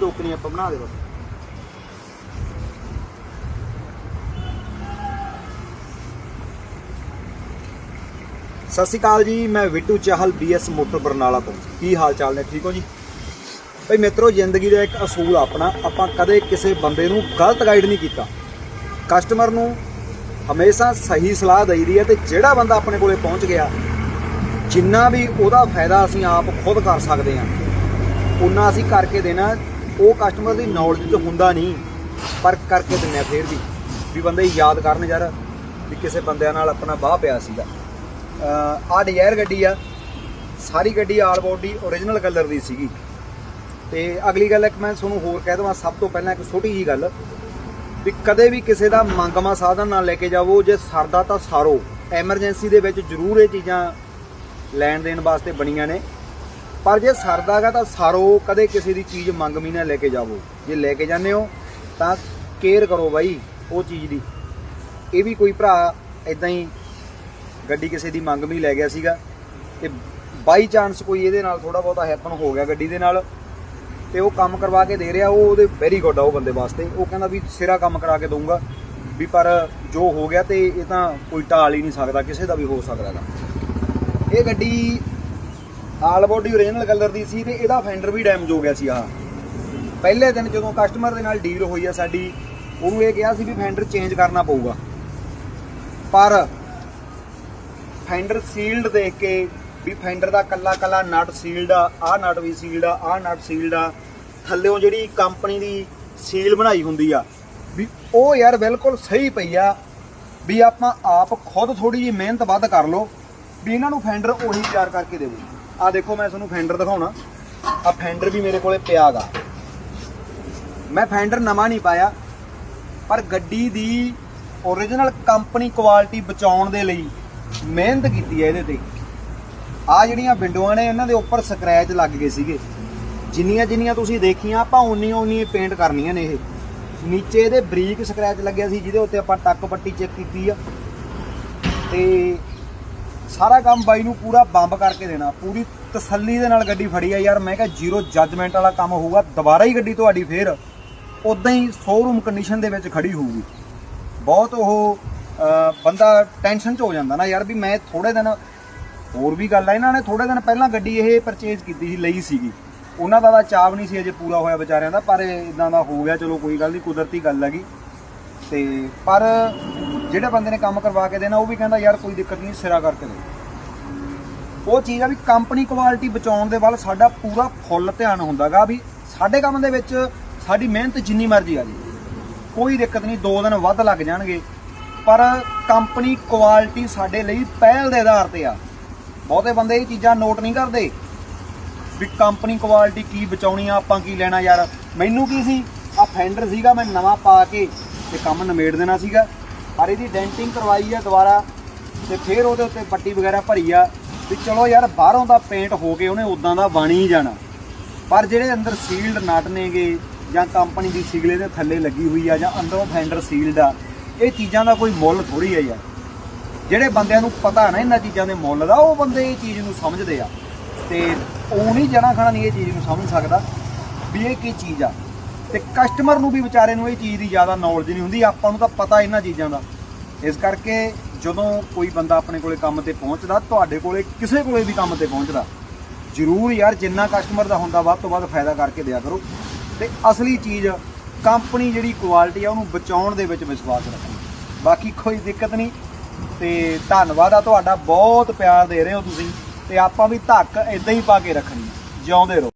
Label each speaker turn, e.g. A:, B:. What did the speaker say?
A: ਰੋਕਣੀ ਆਪਾਂ, ਬਣਾ ਦੇ ਬਸ। ਸਤਿ ਸ਼੍ਰੀ ਅਕਾਲ ਜੀ, ਮੈਂ ਵਿਟੂ ਚਾਹਲ ਬੀਐਸ ਮੋਟਰ ਬਰਨਾਲਾ ਤੋਂ। ਕੀ ਹਾਲ ਚਾਲ ਨੇ, ਠੀਕ ਹੋ ਜੀ? ਭਈ ਮਿੱਤਰੋ, ਜ਼ਿੰਦਗੀ ਦਾ ਇੱਕ ਅਸੂਲ ਆਪਣਾ, ਆਪਾਂ ਕਦੇ ਕਿਸੇ ਬੰਦੇ ਨੂੰ ਗਲਤ ਗਾਈਡ ਨਹੀਂ ਕੀਤਾ। ਕਸਟਮਰ ਨੂੰ ਹਮੇਸ਼ਾ ਸਹੀ ਸਲਾਹ ਦਈਦੀ ਹੈ ਤੇ ਜਿਹੜਾ ਬੰਦਾ ਆਪਣੇ ਕੋਲੇ ਪਹੁੰਚ ਗਿਆ, ਜਿੰਨਾ ਵੀ ਉਹਦਾ ਫਾਇਦਾ ਅਸੀਂ ਆਪ ਖੁਦ ਕਰ ਸਕਦੇ ਹਾਂ, ਉਨਾ ਅਸੀਂ ਕਰਕੇ ਦੇਣਾ। ਉਹ ਕਸਟਮਰ ਦੀ ਨੌਲੇਜ 'ਚ ਹੁੰਦਾ ਨਹੀਂ, ਪਰ ਕਰਕੇ ਦਿੰਨੇ ਆ ਫੇਰ ਵੀ। ਵੀ ਬੰਦੇ ਯਾਦ ਕਰਨ ਯਾਰ, ਵੀ ਕਿਸੇ ਬੰਦਿਆਂ ਨਾਲ ਆਪਣਾ ਬਾਹ ਪਿਆ ਸੀਗਾ। ਆ ਡਿਜ਼ਾਇਰ ਗੱਡੀ ਆ, ਸਾਰੀ ਗੱਡੀ ਆਲ ਬੋਡੀ ਓਰੀਜਨਲ ਕਲਰ ਦੀ ਸੀਗੀ। ਤੇ ਅਗਲੀ ਗੱਲ ਇੱਕ ਮੈਂ ਤੁਹਾਨੂੰ ਹੋਰ ਕਹਿ ਦਵਾਂ, ਸਭ ਤੋਂ ਪਹਿਲਾਂ ਇੱਕ ਛੋਟੀ ਜੀ ਗੱਲ, ਵੀ ਕਦੇ ਵੀ ਕਿਸੇ ਦਾ ਮੰਗਮਾ ਸਾਧਨ ਨਾਲ ਲੈ ਕੇ ਜਾਵੋ, ਜੇ ਸਰਦਾ ਤਾਂ ਸਾਰੋ। ਐਮਰਜੈਂਸੀ ਦੇ ਵਿੱਚ ਜ਼ਰੂਰ ਇਹ ਚੀਜ਼ਾਂ ਲੈਣ ਦੇਣ ਵਾਸਤੇ ਬਣੀਆਂ ਨੇ। ਪਰ ਜੇ ਸਰਦਾਗਾ ਤਾਂ ਸਾਰੋ ਕਦੇ ਕਿਸੇ ਦੀ ਚੀਜ਼ ਮੰਗ ਵੀ ਨਾ ਲੈ ਕੇ ਜਾਵੋ। ਜੇ ਲੈ ਕੇ ਜਾਂਦੇ ਹੋ ਤਾਂ ਕੇਅਰ ਕਰੋ ਬਾਈ ਉਹ ਚੀਜ਼ ਦੀ। ਇਹ ਵੀ ਕੋਈ ਭਰਾ ਇਦਾਂ ਹੀ ਗੱਡੀ ਕਿਸੇ ਦੀ ਮੰਗ ਵੀ ਲੈ ਗਿਆ ਸੀਗਾ ਤੇ ਬਾਈ ਚਾਂਸ ਕੋਈ ਇਹਦੇ ਨਾਲ ਥੋੜਾ ਬਹੁਤਾ ਹੈਪਨ ਹੋ ਗਿਆ ਗੱਡੀ ਦੇ ਨਾਲ ਤੇ ਉਹ ਕੰਮ ਕਰਵਾ ਕੇ ਦੇ ਰਿਹਾ, ਉਹ ਉਹਦੇ ਵੈਰੀ ਗੁੱਡ ਆ ਉਹ ਬੰਦੇ ਵਾਸਤੇ। ਉਹ ਕਹਿੰਦਾ ਵੀ ਸਿਰਾ ਕੰਮ ਕਰਾ ਕੇ ਦਊਂਗਾ ਵੀ ਪਰ ਜੋ ਹੋ ਗਿਆ ਤੇ ਇਹ ਤਾਂ ਕੋਈ ਟਾਲ ਹੀ ਨਹੀਂ ਸਕਦਾ, ਕਿਸੇ ਦਾ ਵੀ ਹੋ ਸਕਦਾ ਹੈਗਾ। ਇਹ ਗੱਡੀ ਆਲ ਬੋਡੀ ਓਰੀਜਨਲ ਕਲਰ ਦੀ ਸੀ ਤੇ ਇਹਦਾ ਫੈਂਡਰ ਵੀ ਡੈਮੇਜ ਹੋ ਗਿਆ ਸੀ ਆਹ। ਪਹਿਲੇ ਦਿਨ ਜਦੋਂ ਕਸਟਮਰ ਦੇ ਨਾਲ ਡੀਲ ਹੋਈ ਆ ਸਾਡੀ, ਉਹਨੂੰ ਇਹ ਕਿਹਾ ਸੀ ਵੀ ਫੈਂਡਰ ਚੇਂਜ ਕਰਨਾ ਪਊਗਾ। ਪਰ ਫੈਂਡਰ ਸੀਲਡ ਦੇਖ ਕੇ ਵੀ ਫੈਂਡਰ ਦਾ ਕੱਲਾ ਕੱਲਾ ਨਟ ਸੀਲਡ ਆ, ਆਹ ਨਟ ਵੀ ਸੀਲਡ ਆ, ਆਹ ਨਟ ਸੀਲਡ ਆ, ਥੱਲੇੋਂ ਜਿਹੜੀ ਕੰਪਨੀ ਦੀ ਸੀਲ ਬਣਾਈ ਹੁੰਦੀ ਆ, ਵੀ ਉਹ ਯਾਰ ਬਿਲਕੁਲ ਸਹੀ ਪਈ ਆ, ਵੀ ਆਪਾਂ ਆਪ ਖੁਦ ਥੋੜੀ ਜਿਹੀ ਮਿਹਨਤ ਵੱਧ ਕਰ ਲਓ, ਵੀ ਇਹਨਾਂ ਨੂੰ ਫੈਂਡਰ ਉਹੀ ਤਿਆਰ ਕਰਕੇ ਦੇਵੋ। ਆ ਦੇਖੋ ਮੈਂ ਤੁਹਾਨੂੰ ਫੈਂਡਰ ਦਿਖਾਉਣਾ। ਆ ਫੈਂਡਰ ਵੀ ਮੇਰੇ ਕੋਲੇ ਪਿਆਗਾ ਮੈਂ ਫੈਂਡਰ ਨਵਾਂ ਨਹੀਂ ਪਾਇਆ, ਪਰ ਗੱਡੀ ਦੀ ਓਰੀਜਨਲ ਕੰਪਨੀ ਕੁਆਲਿਟੀ ਬਚਾਉਣ ਦੇ ਲਈ ਮਿਹਨਤ ਕੀਤੀ ਹੈ ਇਹਦੇ ਤੇ। ਆ ਜਿਹੜੀਆਂ ਵਿੰਡੋਆਂ ਨੇ, ਇਹਨਾਂ ਦੇ ਉੱਪਰ ਸਕ੍ਰੈਚ ਲੱਗ ਗਏ ਸੀਗੇ। ਜਿੰਨੀਆਂ ਜਿੰਨੀਆਂ ਤੁਸੀਂ ਦੇਖੀਆਂ, ਆਪਾਂ ਉਨੀਆਂ ਉਨੀਆਂ ਪੇਂਟ ਕਰਨੀਆਂ ਨੇ ਇਹ। ਨੀਚੇ ਇਹਦੇ ਬਰੀਕ ਸਕ੍ਰੈਚ ਲੱਗਿਆ ਸੀ, ਜਿਹਦੇ ਉੱਤੇ ਆਪਾਂ ਟੱਕ ਪੱਟੀ ਚੈੱਕ ਕੀਤੀ ਆ। ਤੇ ਸਾਰਾ ਕੰਮ ਬਾਈ ਨੂੰ ਪੂਰਾ ਬੰਬ ਕਰਕੇ ਦੇਣਾ, ਪੂਰੀ ਤਸੱਲੀ ਦੇ ਨਾਲ ਗੱਡੀ ਫੜੀ ਆ ਯਾਰ, ਮੈਂ ਕਿਹਾ ਜ਼ੀਰੋ ਜੱਜਮੈਂਟ ਵਾਲਾ ਕੰਮ ਹੋਊਗਾ, ਦੁਬਾਰਾ ਹੀ ਗੱਡੀ ਤੁਹਾਡੀ ਫੇਰ ਉਦਾਂ ਹੀ ਸ਼ੋਰੂਮ ਕੰਡੀਸ਼ਨ ਦੇ ਵਿੱਚ ਖੜੀ ਹੋਊਗੀ। ਬਹੁਤ ਉਹ ਬੰਦਾ ਟੈਨਸ਼ਨ 'ਚ ਹੋ ਜਾਂਦਾ ਨਾ ਯਾਰ ਵੀ ਮੈਂ ਥੋੜੇ ਦਿਨ, ਹੋਰ ਵੀ ਗੱਲ ਆ, ਇਹਨਾਂ ਨੇ ਥੋੜੇ ਦਿਨ ਪਹਿਲਾਂ ਗੱਡੀ ਇਹ ਪਰਚੇਜ਼ ਕੀਤੀ ਸੀ, ਲਈ ਸੀਗੀ। ਉਹਨਾਂ ਦਾ ਤਾਂ ਚਾਵ ਨਹੀਂ ਸੀ ਅਜੇ ਪੂਰਾ ਹੋਇਆ ਵਿਚਾਰਿਆਂ ਦਾ, ਪਰ ਇਦਾਂ ਦਾ ਹੋ ਗਿਆ, ਚਲੋ ਕੋਈ ਗੱਲ ਨਹੀਂ, ਕੁਦਰਤੀ ਗੱਲ ਹੈਗੀ। ਤੇ ਪਰ ਜਿਹੜੇ ਬੰਦੇ ਨੇ ਕੰਮ ਕਰਵਾ ਕੇ ਦੇਣਾ, ਉਹ ਵੀ ਕਹਿੰਦਾ, ਯਾਰ, ਕੋਈ ਦਿੱਕਤ ਨਹੀਂ, ਸਿਰਾ ਕਰਕੇ ਦੇ। ਉਹ ਚੀਜ਼ ਆ ਵੀ ਕੰਪਨੀ ਕੁਆਲਿਟੀ ਬਚਾਉਣ ਦੇ ਵੱਲ ਸਾਡਾ ਪੂਰਾ ਫੁੱਲ ਧਿਆਨ ਹੁੰਦਾਗਾ ਵੀ ਸਾਡੇ ਕੰਮ ਦੇ ਵਿੱਚ ਸਾਡੀ ਮਿਹਨਤ ਜਿੰਨੀ ਮਰਜ਼ੀ ਆ ਜੀ। ਕੋਈ ਦਿੱਕਤ ਨਹੀਂ, ਦੋ ਦਿਨ ਵੱਧ ਲੱਗ ਜਾਣਗੇ। ਪਰ ਕੰਪਨੀ ਕੁਆਲਿਟੀ ਸਾਡੇ ਲਈ ਪਹਿਲ ਦੇ ਆਧਾਰ ਤੇ ਆ। ਬਹੁਤੇ ਬੰਦੇ ਇਹ ਚੀਜ਼ਾਂ ਨੋਟ ਨਹੀਂ ਕਰਦੇ ਵੀ ਕੰਪਨੀ ਕੁਆਲਿਟੀ ਕੀ ਬਚਾਉਣੀ ਆ, ਆਪਾਂ ਕੀ ਲੈਣਾ ਯਾਰ। ਮੈਨੂੰ ਕੀ ਸੀ? ਆ ਫੈਂਡਰ ਸੀਗਾ, ਮੈਂ ਨਵਾਂ ਪਾ ਕੇ ਤੇ ਕੰਮ ਨਿਮੇੜ ਦੇਣਾ ਸੀਗਾ। ਪਰ ਇਹਦੀ ਡੈਂਟਿੰਗ ਕਰਵਾਈ ਆ ਦੁਬਾਰਾ ਤੇ ਫਿਰ ਉਹਦੇ ਉੱਤੇ ਪੱਟੀ ਵਗੈਰਾ ਭਰੀ ਆ ਵੀ ਚਲੋ ਯਾਰ ਬਾਹਰੋਂ ਦਾ ਪੇਂਟ ਹੋ ਕੇ ਉਹਨੇ ਉਦਾਂ ਦਾ ਬਣ ਹੀ ਜਾਣਾ। ਪਰ ਜਿਹੜੇ ਅੰਦਰ ਸੀਲਡ ਨਟ ਨੇਗੇ ਜਾਂ ਕੰਪਨੀ ਦੀ ਸਿਗਲੇ ਦੇ ਥੱਲੇ ਲੱਗੀ ਹੋਈ ਆ ਜਾਂ ਅੰਦਰੋਂ ਫੈਂਡਰ ਸੀਲਡ ਆ, ਇਹ ਚੀਜ਼ਾਂ ਦਾ ਕੋਈ ਮੁੱਲ ਥੋੜੀ ਆ ਯਾਰ। ਜਿਹੜੇ ਬੰਦਿਆਂ ਨੂੰ ਪਤਾ ਨਾ ਇਹਨਾਂ ਚੀਜ਼ਾਂ ਦੇ ਮੁੱਲ ਦਾ, ਉਹ ਬੰਦੇ ਇਹ ਚੀਜ਼ ਨੂੰ ਸਮਝਦੇ ਆ। ਤੇ ਉਹ ਨਹੀਂ ਜਣਾ ਖਣਾ ਨਹੀਂ ਇਹ ਚੀਜ਼ ਨੂੰ ਸਮਝ ਸਕਦਾ ਵੀ ਇਹ ਕੀ ਚੀਜ਼ ਆ। ਤੇ ਕਸਟਮਰ ਨੂੰ ਵੀ ਵਿਚਾਰੇ ਨੂੰ ਇਹ ਚੀਜ਼ ਦੀ ਜ਼ਿਆਦਾ ਨੌਲੇਜ ਨਹੀਂ ਹੁੰਦੀ, ਆਪਾਂ ਨੂੰ ਤਾਂ ਪਤਾ ਇਹਨਾਂ ਚੀਜ਼ਾਂ ਦਾ। ਇਸ ਕਰਕੇ ਜਦੋਂ ਕੋਈ ਬੰਦਾ ਆਪਣੇ ਕੋਲੇ ਕੰਮ ਤੇ ਪਹੁੰਚਦਾ, ਤੁਹਾਡੇ ਕੋਲੇ ਕਿਸੇ ਕੋਲੇ ਵੀ ਕੰਮ ਤੇ ਪਹੁੰਚਦਾ, ਜ਼ਰੂਰ ਯਾਰ ਜਿੰਨਾ ਕਸਟਮਰ ਦਾ ਹੁੰਦਾ, ਵੱਧ ਤੋਂ ਵੱਧ ਫਾਇਦਾ ਕਰਕੇ ਦਿਆ ਕਰੋ। ਤੇ ਅਸਲੀ ਚੀਜ਼ ਕੰਪਨੀ ਜਿਹੜੀ ਕੁਆਲਿਟੀ ਆ, ਉਹਨੂੰ ਬਚਾਉਣ ਦੇ ਵਿੱਚ ਵਿਸ਼ਵਾਸ ਰੱਖਣਾ। ਬਾਕੀ ਕੋਈ ਦਿੱਕਤ ਨਹੀਂ। ਤੇ ਧੰਨਵਾਦ ਆ ਤੁਹਾਡਾ, ਬਹੁਤ ਪਿਆਰ ਦੇ ਰਹੇ ਹੋ ਤੁਸੀਂ। ਤੇ ਆਪਾਂ ਵੀ ਧੱਕ ਇਦਾਂ ਹੀ ਪਾ ਕੇ ਰੱਖਣੀ। ਜਿਉਂਦੇ ਰਹੋ।